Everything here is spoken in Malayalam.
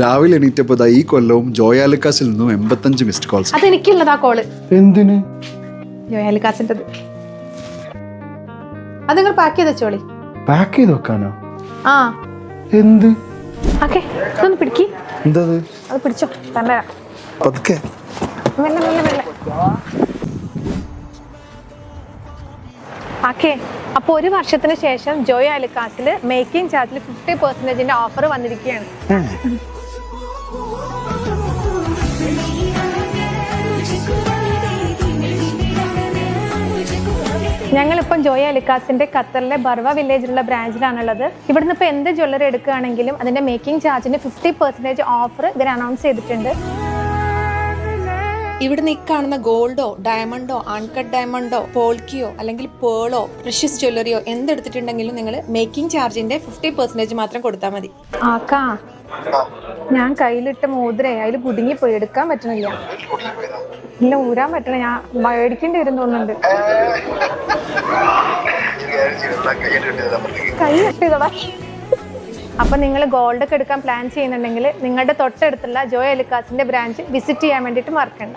രാവിലെ എണീറ്റപ്പോ ദാ ഈ കൊല്ലവും ജോയാലുക്കാസിൽ നിന്നും എൺപത്തഞ്ച് മിസ്ഡ് കോൾസ് അതെനിക്കുള്ളതാ കോൾ എന്തിന്? ജോയാലിക്കാസിന്റെത് അത് നിങ്ങൾ പാക്ക് ചെയ്ത് വെച്ചോളി. പാക്ക് ചെയ്ത് വെക്കാനോ? ആ. എന്ത്? ഓക്കെ ഒന്ന് പിടിക്കി. എന്തത്? അത് പിടിച്ചോ തന്നെ പതുക്കെ. മെല്ലെ മെല്ലെ മെല്ലെ. ഓക്കെ അപ്പോൾ ഒരു വർഷത്തിന് ശേഷം ജോയ് അലിക്കാസിൽ മേക്കിംഗ് ചാർജിൽ ഫിഫ്റ്റി പെർസെന്റേജിന്റെ ഓഫർ വന്നിരിക്കുകയാണ്. ഞങ്ങളിപ്പം ജോയ അലിക്കാസിന്റെ ഖത്തറിലെ ബർവ വില്ലേജിലുള്ള ബ്രാഞ്ചിലാണുള്ളത് ഇവിടുന്ന് ഇപ്പോൾ എന്ത് ജ്വല്ലറി എടുക്കുകയാണെങ്കിലും അതിന്റെ മേക്കിംഗ് ചാർജിന് ഫിഫ്റ്റി പെർസെന്റേജ് ഓഫർ ഇവർ അനൗൺസ് ചെയ്തിട്ടുണ്ട്. ഇവിടുന്ന് ഈ കാണുന്ന ഗോൾഡോ ഡയമണ്ടോ അൺകട്ട് ഡയമണ്ടോ പോൾക്കിയോ അല്ലെങ്കിൽ പേളോ പ്രഷ്യസ് ജ്വല്ലറിയോ എന്തെടുത്തിട്ടുണ്ടെങ്കിലും നിങ്ങൾ മേക്കിംഗ് ചാർജിന്റെ ഫിഫ്റ്റി പെർസെന്റേജ് മാത്രം കൊടുത്താൽ മതി. ആക്കാ ഞാൻ കയ്യിലിട്ട മോതിരേ അതിൽ കുടുങ്ങിപ്പോയി എടുക്കാൻ പറ്റണില്ല. ഇല്ല ഊരാൻ പറ്റണ ഞാൻ മേടിക്കേണ്ടി വരും തോന്നുന്നുണ്ട്. കൈ അപ്പൊ നിങ്ങൾ ഗോൾഡ് ഒക്കെ എടുക്കാൻ പ്ലാൻ ചെയ്യുന്നുണ്ടെങ്കിൽ നിങ്ങളുടെ തൊട്ടടുത്തുള്ള ജോയ് അലിക്കാസിന്റെ ബ്രാഞ്ച് വിസിറ്റ് ചെയ്യാൻ വേണ്ടിയിട്ട് മറക്കണ്ട.